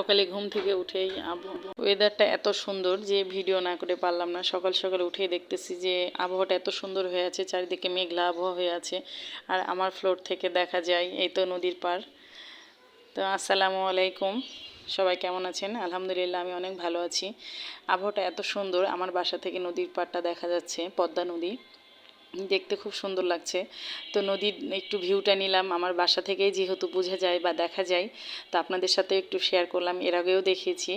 সকালে ঘুম থেকে উঠেই আবহাওয়া ওয়েদারটা এত সুন্দর যে ভিডিও না করে পারলাম না। সকাল সকাল উঠেই দেখতেছি যে আবহাওয়াটা এত সুন্দর হয়ে আছে, চারিদিকে মেঘলা আবহাওয়া হয়ে আছে আর আমার ফ্লোর থেকে দেখা যায় এই তো নদীর পার তো আসসালামু আলাইকুম, সবাই কেমন আছেন? আলহামদুলিল্লাহ, আমি অনেক ভালো আছি। আবহাওয়াটা এত সুন্দর, আমার বাসা থেকে নদীর পাড়টা দেখা যাচ্ছে, পদ্মা নদী। দেখতে খুব সুন্দর লাগছে। তো নদীর একটু ভিউটা নিলাম। আমার বাসা থেকেই যেহেতু বোঝা যায় বা দেখা যায়, তো আপনাদের সাথে একটু শেয়ার করলাম, এর আগেও দেখিয়েছি।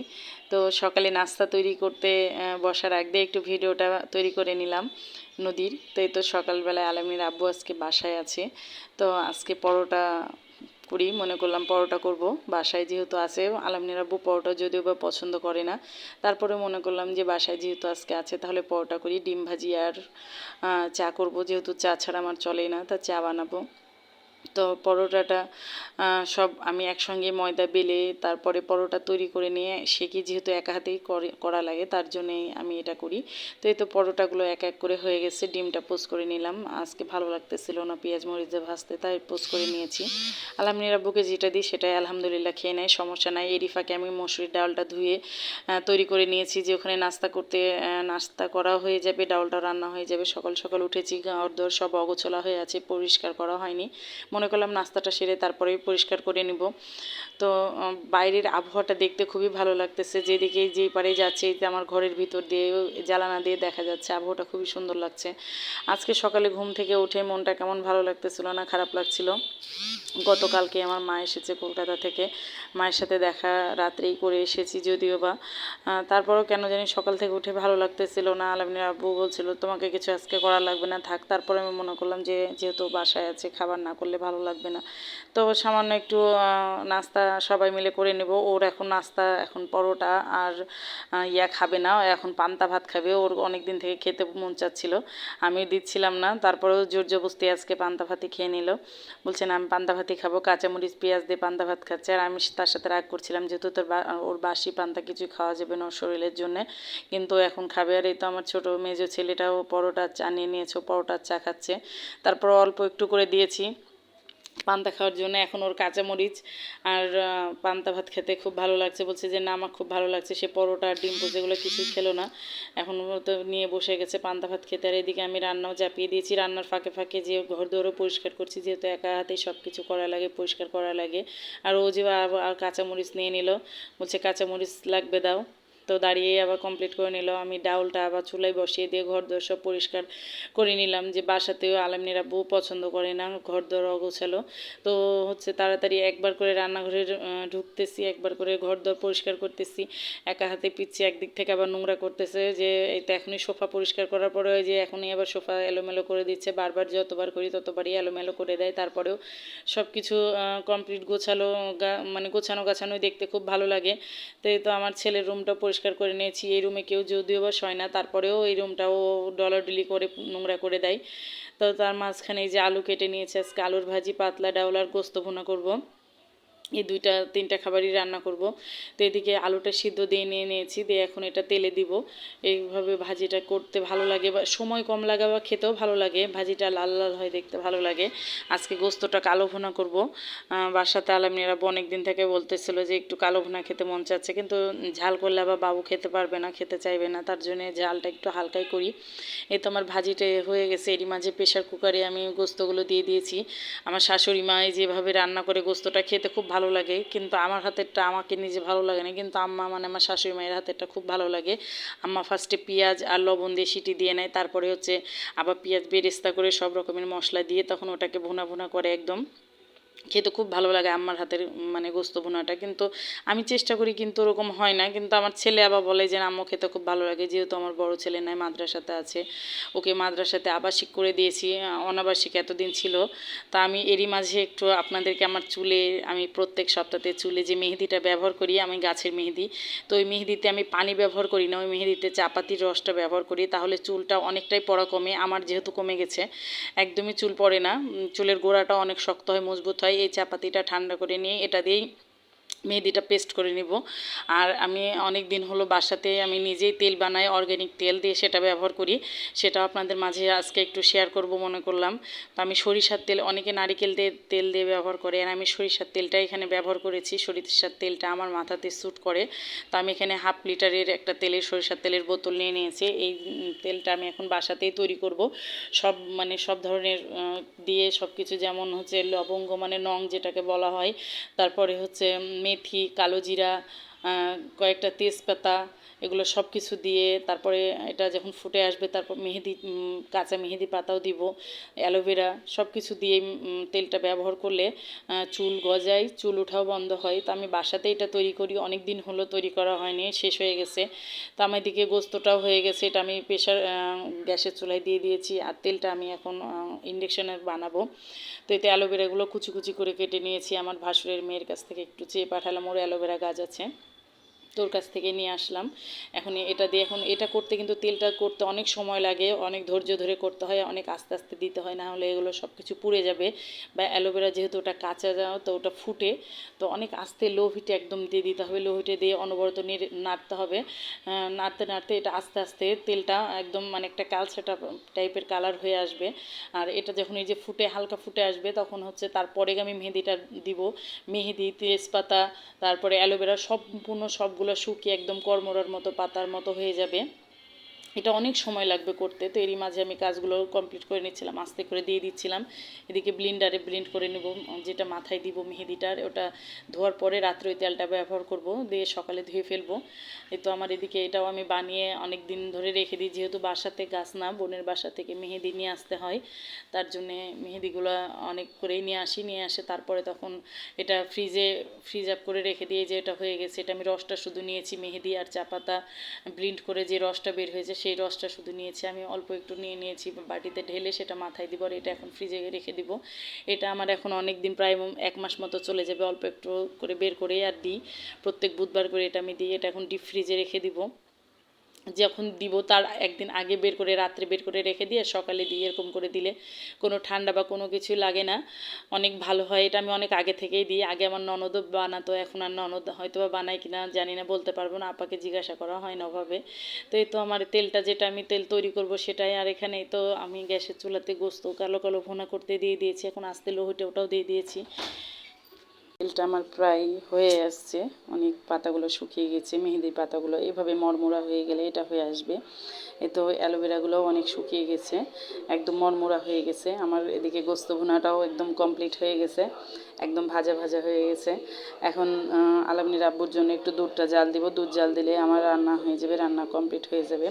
তো সকালে নাস্তা তৈরি করতে বসার আগে একটু ভিডিওটা তৈরি করে নিলাম নদীর। তো এই তো সকালবেলায় আলমীর আব্বু আজকে বাসায় আছে। তো আজকে পরোটা করি, মনে করলাম পরোটা করব। বাসায় যেহেতু আছে আলমনির আব্বু পরোটা যদিও বা পছন্দ করে না। তারপরে মনে করলাম যে বাসায় যেহেতু আজকে আছে, তাহলে পরোটা করি। ডিম ভাজি আর চা করব, যেহেতু চা ছাড়া আমার চলে না, তা চা বানাবো। তো পরোটাটা সব আমি একসঙ্গে ময়দা বেলে তারপরে পরোটা তৈরি করে নিয়ে সেকি যেহেতু একা হাতেই করে লাগে, তার জন্যেই আমি এটা করি। তো এই তো পরোটাগুলো এক এক করে হয়ে গেছে, ডিমটা পোস্ট করে নিলাম। আজকে ভালো লাগতেছিল না, পেঁয়াজ মরিচে ভাজতে, তাই পোস্ট করে নিয়েছি। আলহামদুলিল্লাহ, বুকে যেটা দিই সেটাই আলহামদুলিল্লাহ খেয়ে নেয়, সমস্যা নাই। এরই ফাঁকে আমি মসুরির ডালটা ধুয়ে তৈরি করে নিয়েছি যে ওখানে নাস্তা করতে নাস্তা করা হয়ে যাবে, ডালটা রান্না হয়ে যাবে, সকাল সকাল উঠেছি, ঘর দর সব অগোছলা হয়ে আছে, পরিষ্কার করা হয়নি। মনে করলাম নাস্তাটা সেরে তারপরে পরিষ্কার করে নিব। তো বাইরের আবহাওয়াটা দেখতে খুবই ভালো লাগতেছে। যেদিকে যেই পারে যাচ্ছে আমার ঘরের ভিতর দিয়ে জ্বালানা দিয়ে দেখা যাচ্ছে। আবহাওয়াটা খুবই সুন্দর লাগছে। আজকে সকালে ঘুম থেকে উঠে মনটা কেমন ভালো লাগতেছিল না খারাপ লাগছিল? গতকালকে আমার মা এসেছে কলকাতা থেকে। মায়ের সাথে দেখা রাত্রেই করে এসেছি যদিও বা। তারপরও কেন জানি সকাল থেকে উঠে ভালো লাগতেছিল না। আলমিনের আব্বু বলছিল, তোমাকে কিছু আজকে করা লাগবে না, থাক। তারপরে আমি মনে করলাম যে, যেহেতু বাসায় আছে, খাবার না করলে ভালো লাগবে না। তো সামান্য একটু নাস্তা সবাই মিলে করে নেব। ওর এখন নাস্তা, এখন পরোটা আর ইয়া খাবে না। এখন পান্তা ভাত খাবে। ওর অনেক দিন থেকে খেতে মন চাচ্ছিল। আমি দিচ্ছিলাম না। তারপরেও জোর জবস্তি আজকে পান্তা ভাতই খেয়ে নিল। বলছেন, আমি পান্তা ভাতই খাব। কাঁচামরিচ, পেঁয়াজ দিয়ে পান্তা ভাত খাচ্ছে। আর আমি তার সাথে রাগ করছিলাম যেহেতু তোর ওর বাসি পান্তা কিছুই খাওয়া যাবে না ওর শরীরের জন্যে। কিন্তু এখন খাবে। আর এই তো আমার ছোটো মেজো ছেলেটাও পরোটা চা নিয়ে নিয়েছে পরোটার চা খাচ্ছে। তারপর অল্প একটু করে দিয়েছি। পান্তা খাওয়ার জন্য। এখন ওর কাঁচামরিচ আর পান্তা ভাত খেতে খুব ভালো লাগছে। বলছে যে, না, আমার খুব ভালো লাগছে। সে পরোটা, ডিম যেগুলো কিছুই খেলো না। এখন তো নিয়ে বসে গেছে পান্তা ভাত খেতে। আর এদিকে আমি রান্নাও চাপিয়ে দিয়েছি। রান্নার ফাঁকে ফাঁকে যে ঘর দৌড়ও পরিষ্কার করছি। যেহেতু একা হাতেই সব কিছু করা লাগে, পরিষ্কার করা লাগে। আর ও যে আর কাঁচামরিচ নিয়ে নিল। বলছে, কাঁচামরিচ লাগবে, দাও। তো দাঁড়িয়ে আবার কমপ্লিট করে নিল। আমি ডাউলটা আবার চুলায় বসিয়ে দিয়ে ঘর দর সব পরিষ্কার করে নিলাম যে বাসাতেও আলমনিরা বউ পছন্দ করে না ঘর দর অগোছালো। তো হচ্ছে তাড়াতাড়ি একবার করে রান্নাঘরে ঢুকতেছি, একবার করে ঘর দর পরিষ্কার করতেছি। একা হাতে পিচ্ছি একদিক থেকে আবার নোংরা করতেছে যে তো এখনই সোফা পরিষ্কার করার পরে যে এখনই আবার সোফা এলোমেলো করে দিচ্ছে। বারবার যতবার করি ততবারই এলোমেলো করে দেয়। তারপরেও সব কিছু কমপ্লিট গোছালো মানে গোছানো গাছানোই দেখতে খুব ভালো লাগে। তো এই তো আমার ছেলের রুমটা পরিষ্কার পরিষ্কার করে নিয়েছি। এই রুমে কেউ যদিও বা শয় না, তারপরেও এই রুমটাও ডলাডলি করে, নোংরা করে দেয়। তো তার মাঝখানে এই যে আলু কেটে নিয়েছে, আজকে আলুর ভাজি, পাতলা ডাউলার গোস্ত ভুনা করব। এই দুইটা, তিনটা খাবারই রান্না করব। তো এদিকে আলুটা সিদ্ধ দিয়ে নিয়ে নিয়েছি, দিয়ে এখন এটা তেলে দিব। এইভাবে ভাজিটা করতে ভালো লাগে বা, সময় কম লাগে বা খেতেও ভালো লাগে। ভাজিটা লাল লাল হয় দেখতে ভালো লাগে। আজকে গোস্তটা কালো ভুনা করব। বাসাতে আলামিরা অনেক দিন থেকে বলতেছিল যে একটু কালো ভুনা খেতে মন চাচ্ছে, কিন্তু ঝাল করলে আবার বাবু খেতে পারবে না, খেতে চাইবে না। তার জন্য ঝালটা একটু হালকাই করি। এই তো আমার ভাজিটা হয়ে গেছে। এরই মাঝে প্রেশার কুকারে আমি গোস্তগুলো দিয়ে দিয়েছি। আমার শাশুড়ি মা যেভাবে রান্না করে গোস্তটা খেতে খুব ভালো লাগে, কিন্তু আমার হাতেরটা আমাকে নিজে ভালো লাগে না। কিন্তু আম্মা মানে আমার শাশুড়ি মায়ের হাতেরটা খুব ভালো লাগে। আম্মা ফার্স্টে পেঁয়াজ আর লবণ দিয়ে সিটি দিয়ে নেয়, তারপরে হচ্ছে আবার পেঁয়াজ বেরেস্তা করে সব রকমের মশলা দিয়ে তখন ওটাকে ভুনা ভুনা করে একদম। খেতে খুব ভালো লাগে আম্মার হাতের মানে গোস্ত ভুনাটা। কিন্তু আমি চেষ্টা করি কিন্তু ওরকম হয় না। কিন্তু আমার ছেলে আবার বলে যে, আম্মু, খেতে খুব ভালো লাগে। যেহেতু আমার বড় ছেলে নাই, মাদ্রাসাতে আছে। ওকে মাদ্রাসাতে আবাসিক করে দিয়েছি। অনাবাসিক এতদিন ছিল। তা আমি এরই মাঝে একটু আপনাদেরকে আমার চুলে, আমি প্রত্যেক সপ্তাহে চুলে যে মেহেদিটা ব্যবহার করি, আমি গাছের মেহেদি। তো ওই মেহেদিতে আমি পানি ব্যবহার করি না। ওই মেহেদিতে চাপাতির রসটা ব্যবহার করি। তাহলে চুলটা অনেকটাই পড়া কমে। আমার যেহেতু কমে গেছে, একদমই চুল পড়ে না। চুলের গোড়াটা অনেক শক্ত হয়, মজবুত হয়। এই চাপাতিটা ঠান্ডা করে নিয়ে এটা দিয়েই মেহেদিটা পেস্ট করে নিব। আর আমি অনেক দিন হলো বাসাতে আমি নিজেই তেল বানাই অর্গ্যানিক তেল দিয়ে সেটা ব্যবহার করি। সেটা আপনাদের মাঝে আজকে একটু শেয়ার করব মনে করলাম। তো আমি সরিষার তেল, অনেকে নারিকেল দিয়ে তেল দিয়ে ব্যবহার করে, আর আমি সরিষার তেলটা এখানে ব্যবহার করেছি। সরিষার তেলটা আমার মাথাতে স্যুট করে। তো আমি এখানে হাফ লিটারের একটা তেলের, সরিষার তেলের বোতল নিয়ে নিয়েছি। এই তেলটা আমি এখন বাসাতেই তৈরি করব। সব মানে সব ধরনের দিয়ে সব কিছু যেমন হচ্ছে লবঙ্গ মানে নং যেটাকে বলা হয়, তারপরে হচ্ছে মেথি কালো জিরা কয়েকটা তেজপাতা, এগুলো সব কিছু দিয়ে তারপরে এটা যখন ফুটে আসবে, তারপর মেহেদি কাঁচা মেহেদি পাতাও দিব, অ্যালোভেরা সব কিছু দিয়ে তেলটা ব্যবহার করলে চুল গজায়, চুল ওঠাও বন্ধ হয়। তো আমি বাসাতে এটা তৈরি করি অনেক দিন হলো তৈরি করা হয়নি, শেষ হয়ে গেছে। তো আমার দিকে গোস্তটাও হয়ে গেছে, এটা আমি প্রেশার গ্যাসের চুলায় দিয়ে দিয়েছি আর তেলটা আমি এখন ইন্ডাকশানে বানাবো। তো এতে অ্যালোভেরাগুলো কুচি কুচি করে কেটে নিয়েছি, আমার ভাসুরের মেয়ের কাছ থেকে একটু চেয়ে পাঠালাম, ওর অ্যালোভেরা গাছ আছে। তোর কাছ থেকে নিয়ে আসলাম। এখন এটা দিয়ে এখন এটা করতে কিন্তু তেলটা করতে অনেক সময় লাগে, অনেক ধৈর্য ধরে করতে হয়, অনেক আস্তে আস্তে দিতে হয়, না হলে এগুলো সব কিছু পুড়ে যাবে। বা অ্যালোভেরা যেহেতু ওটা কাঁচা যাও তো ওটা ফুটে, তো অনেক আস্তে লো হিটে একদম দিয়ে দিতে হবে। লো হিটে দিয়ে অনবরত নেড়ে, নাড়তে হবে। নাড়তে নাড়তে এটা আস্তে আস্তে তেলটা একদম মানে একটা কালসাটা টাইপের কালার হয়ে আসবে। আর এটা যখন এই যে ফুটে, হালকা ফুটে আসবে, তখন হচ্ছে তারপরে আমি মেহেদিটা দিব। মেহেদি, তেজপাতা, তারপরে অ্যালোভেরা সম্পূর্ণ সবগুলো শুকিয়ে একদম কর্মরার মতো পাতার মতো হয়ে যাবে। এটা অনেক সময় লাগবে করতে। তো এরই মাঝে আমি কাজগুলো কমপ্লিট করে নিচ্ছিলাম, আস্তে করে দিয়ে দিচ্ছিলাম। এদিকে ব্লিন্ডারে ব্লিন্ড করে নেব, যেটা মাথায় দিব মেহেদিটার, ওটা ধোয়ার পরে রাত্রে ওই তেলটা ব্যবহার করব, দিয়ে সকালে ধুয়ে ফেলব। এই তো আমার এদিকে এটাও আমি বানিয়ে অনেক দিন ধরে রেখে দিই, যেহেতু বাসাতে গাছ না, বোনের বাসা থেকে মেহেদি নিয়ে আসতে হয়। তার জন্যে মেহেদিগুলো অনেক করেই নিয়ে আসি, নিয়ে আসে তারপরে তখন এটা ফ্রিজে ফ্রিজ আপ করে রেখে দিয়ে যে এটা হয়ে গেছে, এটা আমি রসটা শুধু নিয়েছি, মেহেদি আর চা পাতা ব্লিন্ড করে যে রসটা বের হয়েছে সেই রসটা শুধু নিয়েছি। আমি অল্প একটু নিয়ে নিয়েছি, বাটিতে ঢেলে সেটা মাথায় দিব আর এটা এখন ফ্রিজে রেখে দিব। এটা আমার এখন অনেক দিন প্রায় এক মাস মতো চলে যাবে, অল্প একটু করে বের করে আর দিই। প্রত্যেক বুধবার করে এটা আমি দিই, এটা এখন ডিপ ফ্রিজে রেখে দিব। যখন দিব তার একদিন আগে বের করে, রাত্রে বের করে রেখে দিয়ে সকালে দিয়ে এরকম করে দিলে কোনো ঠান্ডা বা কোনো কিছু লাগে না। অনেক ভালো হয়। এটা আমি অনেক আগে থেকেই দিই। আগে আমার ননদও বানাতো, এখন আর ননদ হয়তো বা বানায় কিনা জানি না, বলতে পারব না। আপাকে জিজ্ঞাসা করা হয় না ওভাবে। তো এই তো আমার তেলটা যেটা আমি তেল তৈরি করব সেটাই। আর এখানে তো আমি গ্যাসের চুলাতে গোস্ত, কালো কালো ভোনা করতে দিয়ে দিয়েছি। এখন আস্তে লোহটে ওটাও দিয়ে দিয়েছি। তেলটা আমার প্রায় হয়ে আসছে। অনেক পাতাগুলো শুকিয়ে গেছে, মেহেদির পাতাগুলো এভাবে মরমরা হয়ে গেলে এটা হয়ে আসবে। এ তো অ্যালোভেরাগুলোও অনেক শুকিয়ে গেছে, একদম মরমরা হয়ে গেছে। আমার এদিকে গোস্ত ভুনাটাও একদম কমপ্লিট হয়ে গেছে, একদম ভাজা ভাজা হয়ে গেছে। এখন আলামনির আব্বুর জন্য একটু দুধটা জাল দিব। দুধ জাল দিলে আমার রান্না হয়ে যাবে, রান্না কমপ্লিট হয়ে যাবে।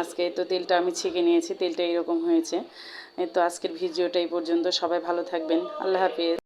আজকে তো তেলটা আমি ছেঁকে নিয়েছি, তেলটা এরকম হয়েছে। তো আজকের ভিডিওটা এই পর্যন্ত। সবাই ভালো থাকবেন। আল্লাহ হাফিজ।